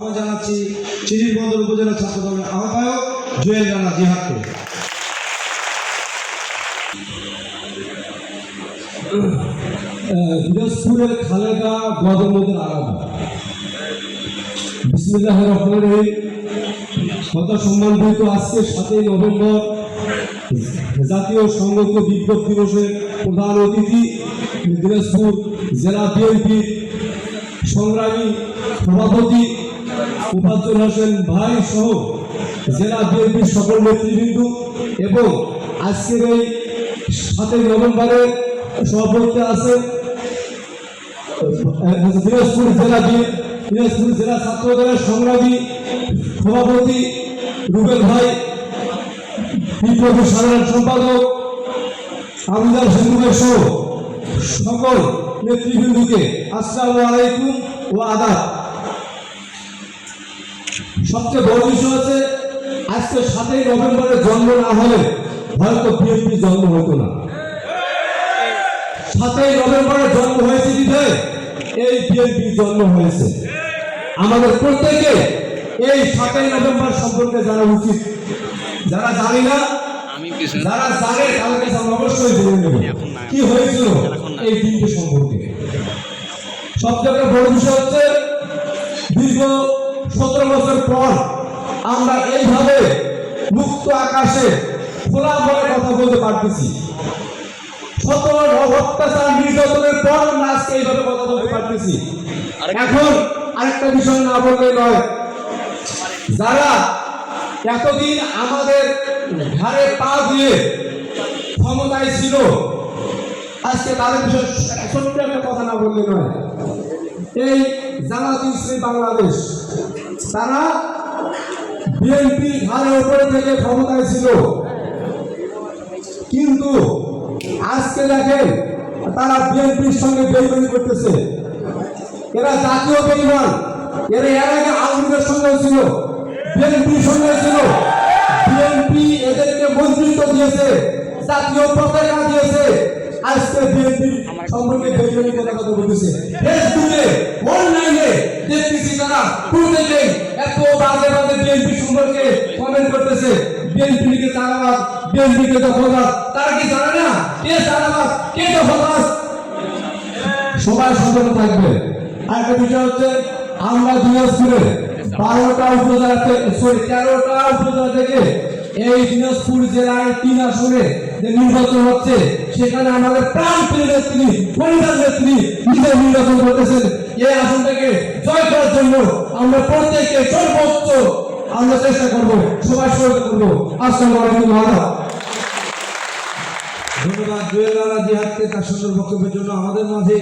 জানাচ্ছি চিরিরবন্দর উপজেলা ছাত্র দলের আহ্বায়ক জুয়েল রানা জিহাদকে। দিনাজপুরের খালেদা গদমদের আলাদা। বিসমিল্লাহ রহমান রহিম। কত সম্মানিত আজকে সাতই নভেম্বর। জাতীয় সংগত বিপ্লব দিবসের প্রধান অতিথি দিনাজপুর জেলা বিএনপির সংগ্রামী সভাপতি মুফাজ্জল হোসেন ভাই সহ জেলা বিএনপির সকল নেতৃবৃন্দ এবং আজকের এই সাতই নভেম্বরের সভাপতি আছে দিনাজপুর জেলা দিনাজপুর জেলা ছাত্র দলের সংগ্রামী সভাপতি রুবেল ভাই, বিপ্লবী সাধারণ সম্পাদক আমদার সিন্ধুকের সহ সকল নেতৃবৃন্দকে আসসালামু আলাইকুম ও আদাব। সবচেয়ে বড় বিষয় হচ্ছে আজকে সাতই নভেম্বরে জন্ম না হলে হয়তো বিএনপি জন্ম হতো না। সাতই নভেম্বরে জন্ম হয়েছে বিধায় এই বিএনপি জন্ম হয়েছে। আমাদের প্রত্যেকে এই সাতই নভেম্বর সম্পর্কে জানা উচিত। যারা জানি না যারা জানে তাদের কাছে আমরা অবশ্যই জেনে নেব। কি হয়েছিল এই দিনটি সম্পর্কে? সবথেকে বড় বিষয় হচ্ছে দীর্ঘ সতেরো বছর পর আমরা এইভাবে মুক্ত আকাশে খোলা মনে কথা বলতে পারতেছি। শত অত্যাচার নির্যাতনের পর আমরা আজকে এইভাবে কথা বলতে পারতেছি। এখন আরেকটা বিষয় না বললে নয় যারা এতদিন আমাদের ঘাড়ে পা দিয়ে ক্ষমতায় ছিল আজকে তাদের বিষয়ে একটা কথা না বললে নয়। এই জামাত ইসলামী বাংলাদেশ, তারা বিএনপি ঘাড়ের উপরে থেকে ক্ষমতায় ছিল। কিন্তু আজকে দেখেন, তারা বিএনপির সঙ্গে বেইমানি করতেছে। এরা জাতীয় বেইমান। এরা এর আগে আওয়ামীদের সঙ্গে ছিল, বিএনপির সঙ্গে ছিল। বিএনপি এদেরকে মন্ত্রিত্ব দিয়েছে, জাতীয় পতাকা দিয়েছে। আজকে বিএনপি সম্পর্কে বেইমানি কথা বলতেছে। অনলাইনে দেখতেছি তারা প্রত্যেকে এত বাজে বাজে বিএনপি সম্পর্কে কমেন্ট করতেছে। বিএনপি কে চালাবাদ বিএনপি কে দখলবাদ তারা কি জানে না? কে চালাবাদ কে দখলবাদ সবাই সতর্ক থাকবে। আরেকটা বিষয় হচ্ছে, আমরা দিনাজপুরে বারোটা উপজেলা থেকে সরি তেরোটা উপজেলা থেকে এই দিনাজপুর জেলার তিন আসনে যে নির্বাচন হচ্ছে, সেখানে আমাদের প্রাণ প্রিয় নেত্রী পরিবার নেত্রী নিজে নির্বাচন করতেছেন। এই আসনটাকে জয় আমরা প্রত্যেকে সর্বোচ্চ আমরা চেষ্টা করব, সবাই সহযোগিতা করব। আসসালামু আলাইকুম আল্লাহ ধন্যবাদ, জুয়েল রানা জিহাদকে তার সুন্দর বক্তব্যের জন্য আমাদের মাঝে